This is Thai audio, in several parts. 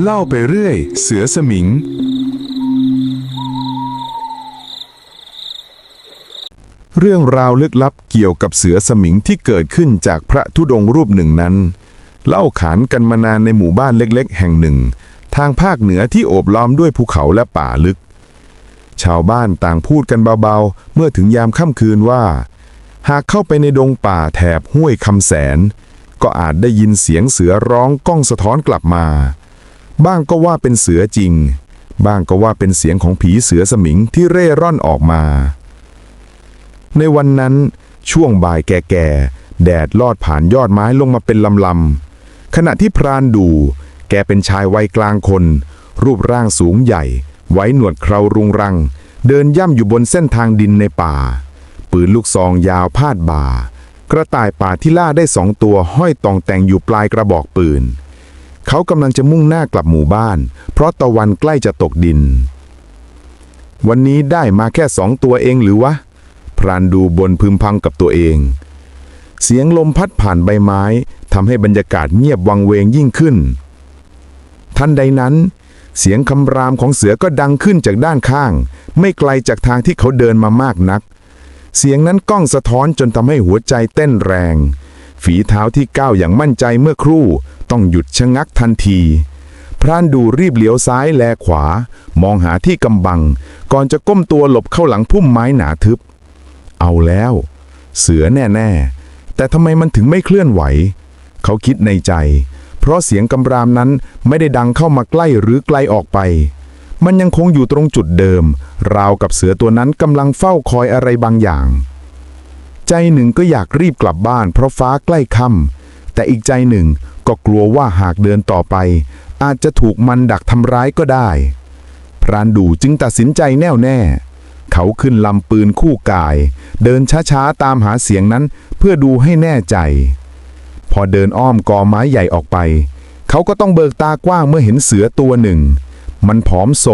เล่าไปเรื่อย เสือสมิง เรื่องราวลึกลับเกี่ยวกับเสือสมิงที่เกิดขึ้นจากพระธุดงรูปหนึ่งนั้น เล่าขานกันมานานในหมู่บ้านเล็กๆ แห่งหนึ่ง ทางภาคเหนือที่โอบล้อมด้วยภูเขาและป่าลึก ชาวบ้านต่างพูดกันเบาๆ เมื่อถึงยามค่ำคืนว่า หากเข้าไปในดงป่าแถบห้วยคำแสน ก็อาจได้ยินเสียงเสือร้องก้องสะท้อนกลับมา บ้างก็ว่าเป็นเสือจริง บ้างก็ว่าเป็นเสียงของผีเสือสมิงที่เร่ร่อนออกมา ในวันนั้น ช่วงบ่ายแก่ๆ แดดลอดผ่านยอดไม้ลงมาเป็นลำๆ ขณะที่พรานดู แกเป็นชายวัยกลางคน รูปร่างสูงใหญ่ ไว้หนวดเครารุงรัง เดินย่ำอยู่บนเส้นทางดินในป่า ปืนลูกซองยาวพาดบ่ากระต่ายป่าที่ล่าได้สองตัวห้อยตองแต่งอยู่ปลายกระบอกปืน เขากำลังจะมุ่งหน้ากลับหมู่บ้าน เพราะตะวันใกล้จะตกดิน วันนี้ได้มาแค่สองตัวเองหรือวะ พรานดูบนพึมพำกับตัวเอง เสียงลมพัดผ่านใบไม้ทำให้บรรยากาศเงียบวังเวงยิ่งขึ้น ทันใดนั้น เสียงคำรามของเสือก็ดังขึ้นจากด้านข้าง ไม่ไกลจากทางที่เขาเดินมามากนัก เสียงนั้นก้องสะท้อนจนทำให้หัวใจเต้นแรง ฝีเท้าที่ก้าวอย่างมั่นใจเมื่อครู่ ต้องหยุดชะงักทันที พรานดูรีบเลี้ยวซ้ายแลขวา มองหาที่กำบัง ก่อนจะก้มตัวหลบเข้าหลังพุ่มไม้หนาทึบ เอาแล้ว เสือแน่ ๆ แต่ทำไมมันถึงไม่เคลื่อนไหว เขาคิดในใจ เพราะเสียงกำรามนั้นไม่ได้ดังเข้ามาใกล้หรือไกลออกไป มันยังคงอยู่ตรงจุดเดิม ราวกับเสือตัวนั้นกำลังเฝ้าคอยอะไรบางอย่างใจหนึ่งก็อยากรีบกลับบ้านเพราะฟ้าใกล้ค่ำแต่อีกใจหนึ่ง ก็กลัวว่าหากเดินต่อไป อาจจะถูกมันดักทำร้ายก็ได้ พรานดูจึงตัดสินใจแน่วแน่ เขาขึ้นลำปืนคู่กาย เดินช้าๆตามหาเสียงนั้นเพื่อดูให้แน่ใจ พอเดินอ้อมกอไม้ใหญ่ออกไป เขาก็ต้องเบิกตากว้างเมื่อเห็นเสือตัวหนึ่ง มันผอมโซ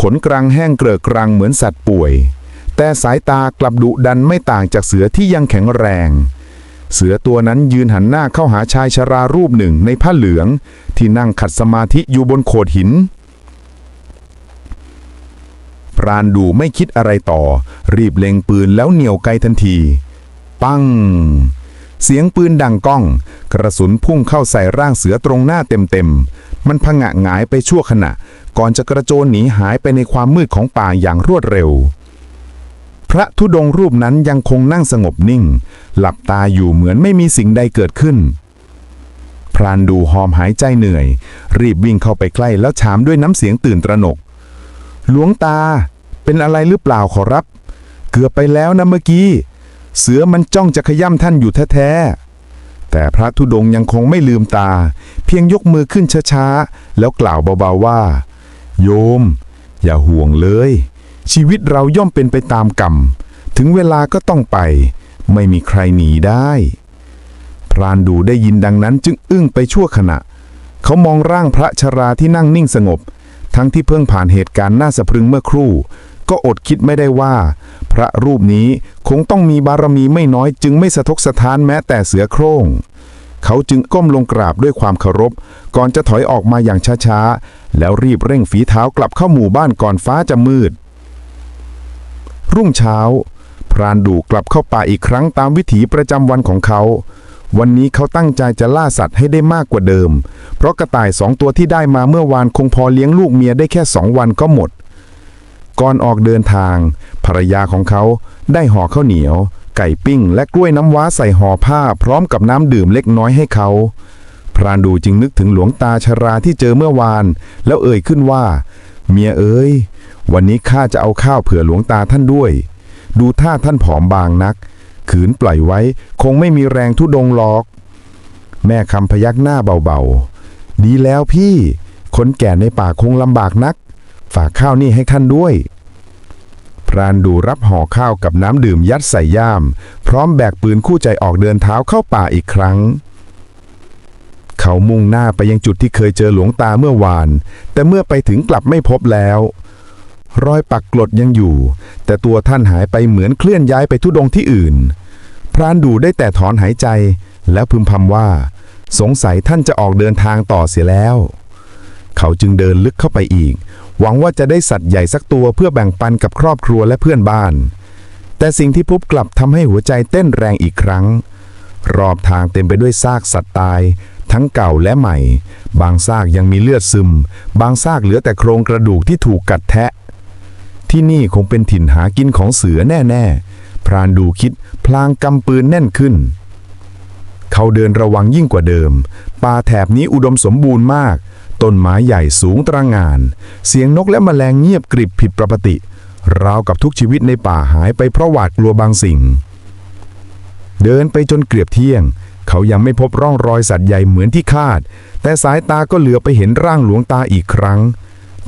ขนกรังแห้งเกลือกกรังเหมือนสัตว์ป่วย แต่สายตากลับดุดันไม่ต่างจากเสือที่ยังแข็งแรง เสือตัวนั้นยืนหันหน้าเข้าหาชายชรารูปหนึ่งในผ้าเหลือง ที่นั่งขัดสมาธิอยู่บนโขดหิน พรานดูไม่คิดอะไรต่อ รีบเล็งปืนแล้วเหนี่ยวไกทันที ปัง เสียงปืนดังก้อง กระสุนพุ่งเข้าใส่ร่างเสือตรงหน้าเต็มๆ มันพงะหงายไปชั่วขณะ ก่อนจะกระโจนหนีหายไปในความมืดของป่าอย่างรวดเร็ว พระธุดงค์รูปนั้นยังคงนั่งสงบนิ่ง หลับตาอยู่เหมือนไม่มีสิ่งใดเกิดขึ้น พรานดูหอมหายใจเหนื่อย รีบวิ่งเข้าไปใกล้แล้วถามด้วยน้ำเสียงตื่นตระหนก หลวงตา เป็นอะไรหรือเปล่าขอรับ เกือบไปแล้วนะเมื่อกี้ เสือมันจ้องจะขย่ำท่านอยู่แท้ๆแต่พระธุดงค์ยังคงไม่ลืมตา เพียงยกมือขึ้นช้าๆแล้วกล่าวเบาๆว่า โยม อย่าห่วงเลย ชีวิตเราย่อมเป็นไปตามกรรม ถึงเวลาก็ต้องไป ไม่มีใครหนีได้ พรานดูได้ยินดังนั้นจึงอึ้งไปชั่วขณะ เขามองร่างพระชราที่นั่งนิ่งสงบ ทั้งที่เพิ่งผ่านเหตุการณ์น่าสะพรึงเมื่อครู่ ก็อดคิดไม่ได้ว่า พระรูปนี้คงต้องมีบารมีไม่น้อยจึงไม่สะทกสะท้านแม้แต่เสือโคร่งเขาจึงก้มลงกราบด้วยความเคารพ ก่อนจะถอยออกมาอย่างช้าๆ แล้วรีบเร่งฝีเท้ากลับเข้าหมู่บ้านก่อนฟ้าจะมืด รุ่งเช้า พรานดูกลับเข้าป่าอีกครั้งตามวิถีประจำวันของเขา วันนี้เขาตั้งใจจะล่าสัตว์ให้ได้มากกว่าเดิม เพราะกระต่ายสองตัวที่ได้มาเมื่อวานคงพอเลี้ยงลูกเมียได้แค่สองวันก็หมด ก่อนออกเดินทาง ภรรยาของเขาได้ห่อข้าวเหนียว ไก่ปิ้ง และกล้วยน้ำว้าใส่ห่อผ้า พร้อมกับน้ำดื่มเล็กน้อยให้เขาพรานดูจึงนึกถึงหลวงตาชราที่เจอเมื่อวาน แล้วเอ่ยขึ้นว่า เมียเอ๋ยวันนี้ข้าจะเอาข้าวเผื่อหลวงตาท่านด้วย ดูท่าท่านผอมบางนัก ขืนปล่อยไว้คงไม่มีแรงทุดงหรอก แม่คำพยักหน้าเบาๆ ดีแล้วพี่ คนแก่ในป่าคงลำบากนัก ฝากข้าวนี่ให้ท่านด้วย พรานดูรับห่อข้าวกับน้ำดื่มยัดใส่ย่าม พร้อมแบกปืนคู่ใจออกเดินเท้าเข้าป่าอีกครั้ง เขามุ่งหน้าไปยังจุดที่เคยเจอหลวงตาเมื่อวาน แต่เมื่อไปถึงกลับไม่พบแล้ว รอยปักกลดยังอยู่ แต่ตัวท่านหายไปเหมือนเคลื่อนย้ายไปทุดงที่อื่น พรานดูได้แต่ถอนหายใจ แล้วพึมพำว่า สงสัยท่านจะออกเดินทางต่อเสียแล้ว เขาจึงเดินลึกเข้าไปอีก หวังว่าจะได้สัตว์ใหญ่สักตัวเพื่อแบ่งปันกับครอบครัวและเพื่อนบ้าน แต่สิ่งที่พบกลับทำให้หัวใจเต้นแรงอีกครั้ง รอบทางเต็มไปด้วยซากสัตว์ตาย ทั้งเก่าและใหม่ บางซากยังมีเลือดซึม บางซากเหลือแต่โครงกระดูกที่ถูกกัดแทะ ที่นี่คงเป็นถิ่นหากินของเสือแน่ๆ พรานดูคิดพลางกำปืนแน่นขึ้น เขาเดินระวังยิ่งกว่าเดิม ป่าแถบนี้อุดมสมบูรณ์มาก ต้นไม้ใหญ่สูงตระหง่าน เสียงนกและแมลงเงียบกริบผิดปกติราวกับทุกชีวิตในป่าหายไปเพราะหวาดกลัวบางสิ่ง เดินไปจนเกือบเที่ยง เขายังไม่พบร่องรอยสัตว์ใหญ่เหมือนที่คาด แต่สายตาก็เหลือไปเห็นร่างหลวงตาอีกครั้ง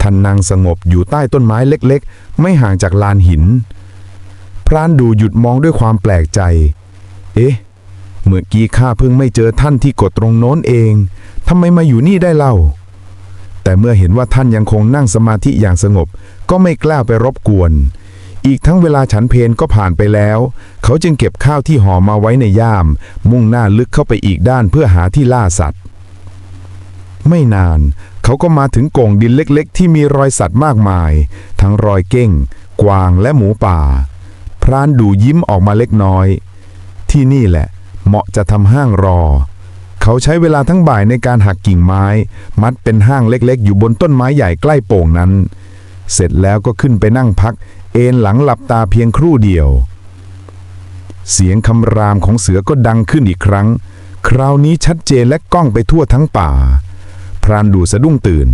ท่านนั่งสงบอยู่ใต้ต้นไม้เล็กๆ ไม่ห่างจากลานหิน พรานดูหยุดมองด้วยความแปลกใจ เอ๊ะ เมื่อกี้ข้าเพิ่งไม่เจอท่านที่กดตรงโน้นเอง ทำไมมาอยู่นี่ได้เล่า แต่เมื่อเห็นว่าท่านยังคงนั่งสมาธิอย่างสงบ ก็ไม่กล้าไปรบกวน อีกทั้งเวลาฉันเพนก็ผ่านไปแล้ว เขาจึงเก็บข้าวที่ห่อมาไว้ในย่าม มุ่งหน้าลึกเข้าไปอีกด้านเพื่อหาที่ล่าสัตว์ ไม่นาน เขาก็มาถึงโก่งดินเล็กๆ ที่มีรอยสัตว์มากมาย ทั้งรอยเก้ง กวางและหมูป่า พรานดูยิ้มออกมาเล็กน้อย ที่นี่แหละ เหมาะจะทำห้างรอ เขาใช้เวลาทั้งบ่ายในการหักกิ่งไม้ มัดเป็นห้างเล็กๆ อยู่บนต้นไม้ใหญ่ใกล้โป่งนั้น เสร็จแล้วก็ขึ้นไปนั่งพัก เอนหลังหลับตาเพียงครู่เดียว เสียงคำรามของเสือก็ดังขึ้นอีกครั้ง คราวนี้ชัดเจนและก้องไปทั่วทั้งป่า พรานดูสะดุ้งตื่น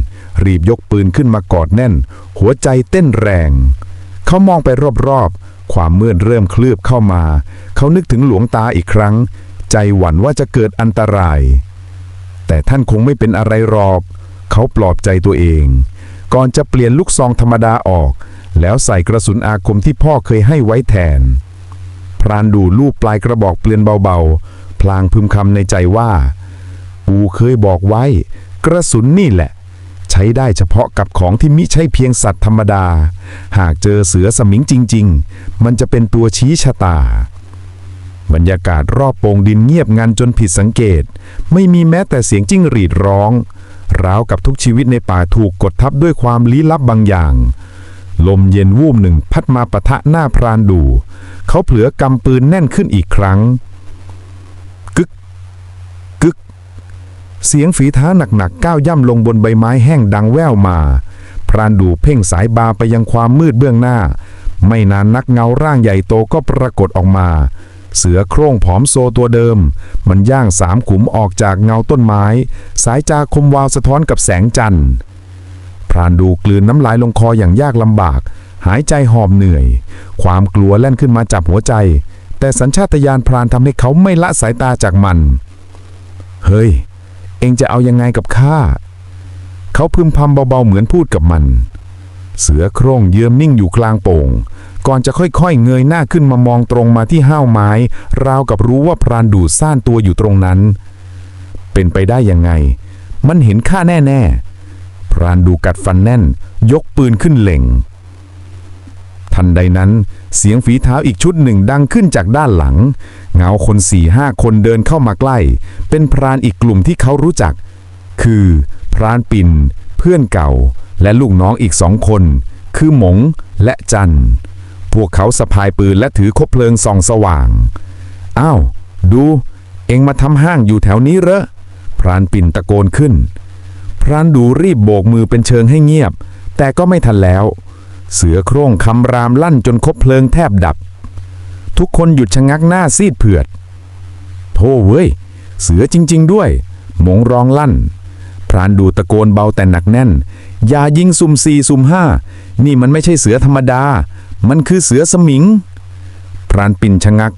รีบยกปืนขึ้นมากอดแน่น หัวใจเต้นแรง เขามองไปรอบๆ ความมืดเริ่มเคลือบเข้ามา เขานึกถึงหลวงตาอีกครั้ง ใจหวั่นว่าจะเกิดอันตราย แต่ท่านคงไม่เป็นอะไรหรอกเขาปลอบใจตัวเอง ก่อนจะเปลี่ยนลูกซองธรรมดาออก แล้วใส่กระสุนอาคมที่พ่อเคยให้ไว้แทน พรานดูลูบปลายกระบอกเปลี่ยนเบาๆ พลางพึมคำในใจว่า ปูเคยบอกไว้ กระสุนนี่แหละ ใช้ได้เฉพาะกับของที่มิใช่เพียงสัตว์ธรรมดา หากเจอเสือสมิงจริง ๆ มันจะเป็นตัวชี้ชะตาบรรยากาศรอบโป่งดินเงียบงันจนผิดสังเกต ไม่มีแม้แต่เสียงจิ้งหรีดร้อง ราวกับทุกชีวิตในป่าถูกกดทับด้วยความลี้ลับบางอย่าง ลมเย็นวูบหนึ่งพัดมาปะทะหน้าพรานดู เขาเผลอกำปืนแน่นขึ้นอีกครั้ง กึก กึก เสียงฝีเท้าหนักๆก้าวย่ำลงบนใบไม้แห้งดังแว่วมา พรานดูเพ่งสายบาไปยังความมืดเบื้องหน้า ไม่นานนักเงาร่างใหญ่โตก็ปรากฏออกมา เสือโคร่งผอมโซตัวเดิม มันย่างสามขุมออกจากเงาต้นไม้ สายจาคมวาวสะท้อนกับแสงจันทร์ พรานดูกลืนน้ำลายลงคออย่างยากลำบาก หายใจหอบเหนื่อย ความกลัวแล่นขึ้นมาจับหัวใจ แต่สัญชาตญาณพรานทำให้เขาไม่ละสายตาจากมัน เฮ้ย เองจะเอายังไงกับข้า เขาพึมพำเบาๆเหมือนพูดกับมัน เสือโคร่งเยื้อมนิ่งอยู่กลางโป่ง ก่อนจะค่อยๆ เงยหน้าขึ้นมามองตรงมาที่ห้าวไม้ ราวกับรู้ว่าพรานดูซ่านตัวอยู่ตรงนั้น เป็นไปได้ยังไง มันเห็นข้าแน่ๆ พรานดูกัดฟันแน่น ยกปืนขึ้นเล็ง ทันใดนั้น เสียงฝีเท้าอีกชุดหนึ่งดังขึ้นจากด้านหลัง เงาคนสี่ห้าคนเดินเข้ามาใกล้ เป็นพรานอีกกลุ่มที่เขารู้จัก คือพรานปิ่น เพื่อนเก่า และลูกน้องอีกสองคน คือหมงและจัน พวกเขาสะพายปืนและถือคบเพลิงส่องสว่าง อ้าว ดู เองมาทำห้างอยู่แถวนี้เหรอ พรานปิ่นตะโกนขึ้น พรานดูรีบโบกมือเป็นเชิงให้เงียบ แต่ก็ไม่ทันแล้ว เสือโคร่งคำรามลั่นจนคบเพลิงแทบดับ ทุกคนหยุดชะงักหน้าซีดเผือด โธ่เว้ย เสือจริง ๆ ด้วย หมงร้องลั่น พรานดูตะโกนเบาแต่หนักแน่น อย่ายิงซุ่มสี่ซุ่มห้า นี่มันไม่ใช่เสือธรรมดา มันคือเสือสมิง พรานปิ่นชะงัก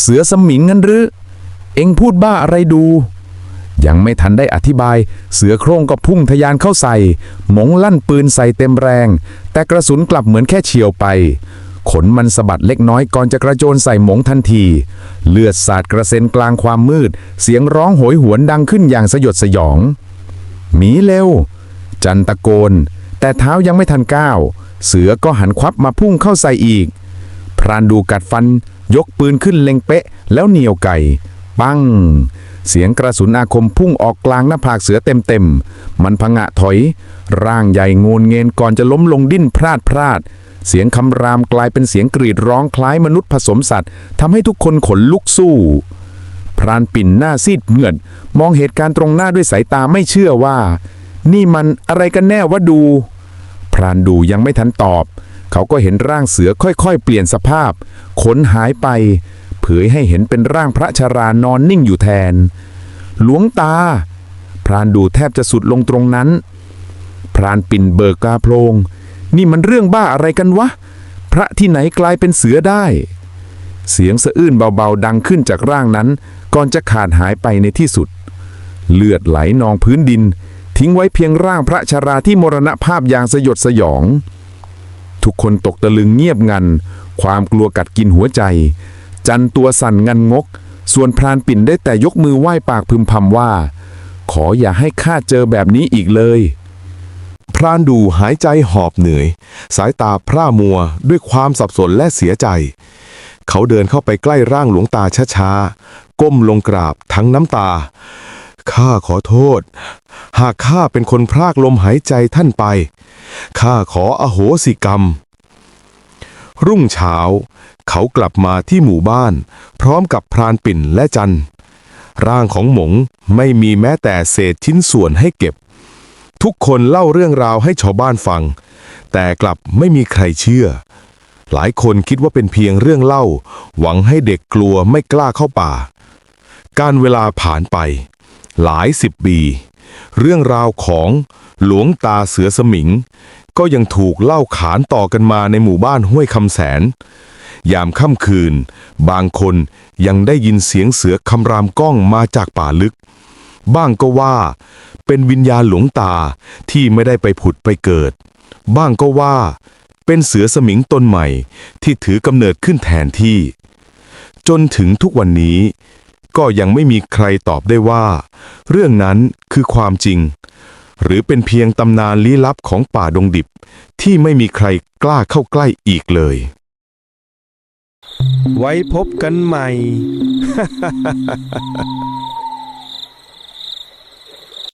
เสือสมิงงั้นหรือ เอ็งพูดบ้าอะไรดู ยังไม่ทันได้อธิบาย เสือโคร่งก็พุ่งทะยานเข้าใส่ หมงลั่นปืนใส่เต็มแรง แต่กระสุนกลับเหมือนแค่เฉียวไป ขนมันสะบัดเล็กน้อยก่อนจะกระโจนใส่หมงทันที เลือดสาดกระเซ็นกลางความมืด เสียงร้องโหยหวนดังขึ้นอย่างสยดสยอง หมีเร็ว จันตะโกน แต่เท้ายังไม่ทันก้าว เสือก็หันควับมาพุ่งเข้าใส่อีก พรานดูกัดฟัน ยกปืนขึ้นเล็งเป๊ะ แล้วเหนียวไก่ ปัง เสียงกระสุนอาคมพุ่งออกกลางหน้าผากเสือเต็มๆ มันพงะถอย ร่างใหญ่งูนเงินก่อนจะล้มลงดิ้นพลาดพลาด เสียงคำรามกลายเป็นเสียงกรีดร้องคล้ายมนุษย์ผสมสัตว์ทำให้ทุกคนขนลุกสู้พรานปิ่นหน้าซีดเหงื่อดมองเหตุการณ์ตรงหน้าด้วยสายตาไม่เชื่อว่า นี่มันอะไรกันแน่วะดู พรานดูยังไม่ทันตอบ เขาก็เห็นร่างเสือค่อยๆ เปลี่ยนสภาพ ขนหายไป เผยให้เห็นเป็นร่างพระชรานอนนิ่งอยู่แทน หลวงตา พรานดูแทบจะสุดลงตรงนั้น พรานปิ่นเบิกกาโพลงนี่มันเรื่องบ้าอะไรกันวะ พระที่ไหนกลายเป็นเสือได้ เสียงสะอื้นเบาๆดังขึ้นจากร่างนั้น ก่อนจะขาดหายไปในที่สุด เลือดไหลนองพื้นดิน ทิ้งไว้เพียงร่างพระชราที่มรณภาพอย่างสยดสยอง ทุกคนตกตะลึงเงียบงัน ความกลัวกัดกินหัวใจ จันตัวสั่นงันงก ส่วนพรานปิ่นได้แต่ยกมือไหว้ปากพึมพำว่า ขออย่าให้ข้าเจอแบบนี้อีกเลย พรานดูหายใจหอบเหนื่อย สายตาพร่ามัวด้วยความสับสนและเสียใจ เขาเดินเข้าไปใกล้ร่างหลวงตาช้าๆก้มลงกราบทั้งน้ำตา ข้าขอโทษ หากข้าเป็นคนพรากลมหายใจท่านไป ข้าขออโหสิกรรม รุ่งเช้า เขากลับมาที่หมู่บ้าน พร้อมกับพรานปิ่นและจัน ร่างของหมงไม่มีแม้แต่เศษชิ้นส่วนให้เก็บ ทุกคนเล่าเรื่องราวให้ชาวบ้านฟัง แต่กลับไม่มีใครเชื่อ หลายคนคิดว่าเป็นเพียงเรื่องเล่า หวังให้เด็กกลัวไม่กล้าเข้าป่าการเวลาผ่านไป หลายสิบปีเรื่องราวของหลวงตาเสือสมิง ก็ยังถูกเล่าขานต่อกันมาในหมู่บ้านห้วยคำแสน ยามค่ำคืน บางคนยังได้ยินเสียงเสือคำรามก้องมาจากป่าลึก บ้างก็ว่า เป็นวิญญาณหลวงตาที่ไม่ได้ไปผุดไปเกิด บ้างก็ว่า เป็นเสือสมิงตนใหม่ที่ถือกำเนิดขึ้นแทนที่ จนถึงทุกวันนี้ ก็ยังไม่มีใครตอบได้ว่า เรื่องนั้นคือความจริง หรือเป็นเพียงตำนานลี้ลับของป่าดงดิบ ที่ไม่มีใครกล้าเข้าใกล้อีกเลย ไว้พบกันใหม่